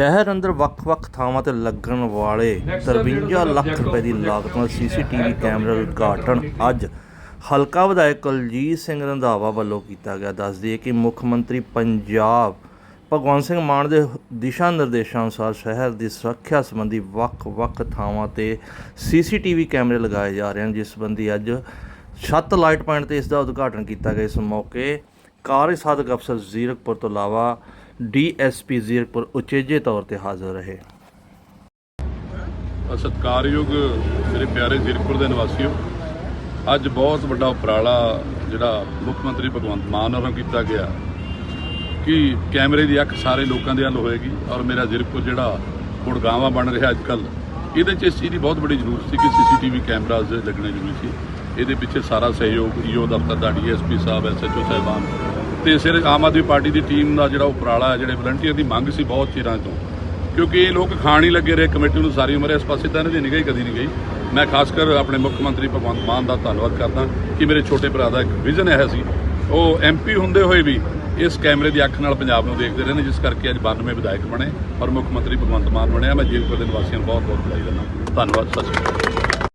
ਸ਼ਹਿਰ ਅੰਦਰ ਵੱਖ-ਵੱਖ ਥਾਵਾਂ ਤੇ ਲੱਗਣ ਵਾਲੇ 53 ਲੱਖ ਰੁਪਏ ਦੀ ਲਾਗਤ ਨਾਲ ਸੀਸੀਟੀਵੀ ਕੈਮਰਾ ਦਾ ਉਦਘਾਟਨ ਅੱਜ। ਹਲਕਾ ਵਿਧਾਇਕ ਕੁਲਜੀਤ ਸਿੰਘ ਰੰਧਾਵਾ ਵੱਲੋਂ ਕੀਤਾ ਗਿਆ। ਦੱਸ ਦਈਏ ਕਿ ਮੁੱਖ ਮੰਤਰੀ ਪੰਜਾਬ ਭਗਵੰਤ ਸਿੰਘ ਮਾਨ ਦੇ ਦਿਸ਼ਾ ਨਿਰਦੇਸ਼ਾਂ ਅਨੁਸਾਰ ਸ਼ਹਿਰ ਦੀ ਸੁਰੱਖਿਆ ਸੰਬੰਧੀ ਵੱਖ-ਵੱਖ ਥਾਵਾਂ ਤੇ ਸੀਸੀਟੀਵੀ ਕੈਮਰੇ ਲਗਾਏ ਜਾ ਰਹੇ ਹਨ ਜਿਸ ਸੰਬੰਧੀ ਅੱਜ ਛੱਤ ਲਾਈਟ ਪੁਆਇੰਟ ਤੇ ਇਸ ਦਾ ਉਦਘਾਟਨ ਕੀਤਾ ਗਿਆ। ਇਸ ਮੌਕੇ ਕਾਰਜ ਸਾਧਕ ਅਫਸਰ ਜ਼ੀਰਕਪੁਰ ਤੋਂ ਇਲਾਵਾ ਡੀਐਸਪੀ ਜ਼ੀਰਕਪੁਰ ਉਚੇਜੇ ਤੌਰ ਤੇ ਹਾਜ਼ਰ ਰਹੇ। ਸਤਿਕਾਰਯੋਗ ਮੇਰੇ ਪਿਆਰੇ ਜ਼ੀਰਕਪੁਰ ਦੇ ਨਿਵਾਸੀਓ, ਅੱਜ ਬਹੁਤ ਵੱਡਾ ਉਪਰਾਲਾ ਜਿਹੜਾ ਮੁੱਖ ਮੰਤਰੀ ਭਗਵੰਤ ਮਾਨ ਵੱਲੋਂ ਕੀਤਾ ਗਿਆ ਕਿ ਕੈਮਰੇ ਦੀ ਅੱਖ ਸਾਰੇ ਲੋਕਾਂ ਦੇ ਹੱਲ ਹੋਏਗੀ ਔਰ ਮੇਰਾ ਜ਼ੀਰਕਪੁਰ ਜਿਹੜਾ ਗੁੜਗਾਵਾਂ ਬਣ ਰਿਹਾ ਅੱਜ ਕੱਲ ਇਹਦੇ 'ਚ ਇਸ ਚੀਜ਼ ਦੀ ਬਹੁਤ ਵੱਡੀ ਜ਼ਰੂਰਤ ਸੀ ਕਿ ਸੀਸੀਟੀਵੀ ਕੈਮਰਾਜ਼ ਲੱਗਣੇ ਜ਼ਰੂਰੀ ਸੀ। ਇਹਦੇ ਪਿੱਛੇ ਸਾਰਾ ਸਹਿਯੋਗ ਈਓ ਦਫ਼ਤਰ ਦਾ ਡੀਐਸਪੀ ਸਾਹਿਬ ਐਸਐਚਓ ਸਾਹਿਬਾਨ ਤੇ ਸਿਰ ਆਮ ਆਦਮੀ ਪਾਰਟੀ ਦੀ ਟੀਮ ਦਾ ਜਿਹੜਾ ਉਪਰਾਲਾ ਹੈ, ਜਿਹੜੇ ਵਲੰਟੀਅਰ ਦੀ ਮੰਗ ਸੀ ਬਹੁਤ ਚਿਰਾਂ ਤੋਂ। ਕਿਉਂਕਿ ਇਹ ਲੋਕ ਖਾਣ ਹੀ ਲੱਗੇ ਰਹੇ, ਕਮੇਟੀ ਨੂੰ ਸਾਰੀ ਉਮਰ ਇਸ ਪਾਸੇ ਤਾਂ ਇਹਨਾਂ ਦੀ ਨਿਗਾਹ ਹੀ ਕਦੀ ਨਹੀਂ ਗਈ। ਮੈਂ ਖਾਸ ਕਰ ਆਪਣੇ ਮੁੱਖ ਮੰਤਰੀ ਭਗਵੰਤ ਮਾਨ ਦਾ ਧੰਨਵਾਦ ਕਰਦਾ ਕਿ ਮੇਰੇ ਛੋਟੇ ਭਰਾ ਦਾ ਇੱਕ ਵਿਜ਼ਨ ਹੈ ਸੀ। ਉਹ ਐਮਪੀ ਹੁੰਦੇ ਹੋਏ ਵੀ ਇਸ ਕੈਮਰੇ ਦੀ ਅੱਖ ਨਾਲ ਪੰਜਾਬ ਨੂੰ ਦੇਖਦੇ ਰਹੇ ਨੇ, ਜਿਸ ਕਰਕੇ ਅੱਜ 92 ਵਿਧਾਇਕ ਬਣੇ ਔਰ ਮੁੱਖ ਮੰਤਰੀ ਭਗਵੰਤ ਮਾਨ ਬਣਿਆ। ਮੈਂ ਜੀਵਪੁਰ ਦੇ ਨਿਵਾਸੀਆਂ ਨੂੰ ਬਹੁਤ ਬਹੁਤ ਵਧਾਈ ਦਿੰਦਾ ਧੰਨਵਾਦ, ਸਤਿ ਸ਼੍ਰੀ ਅਕਾਲ।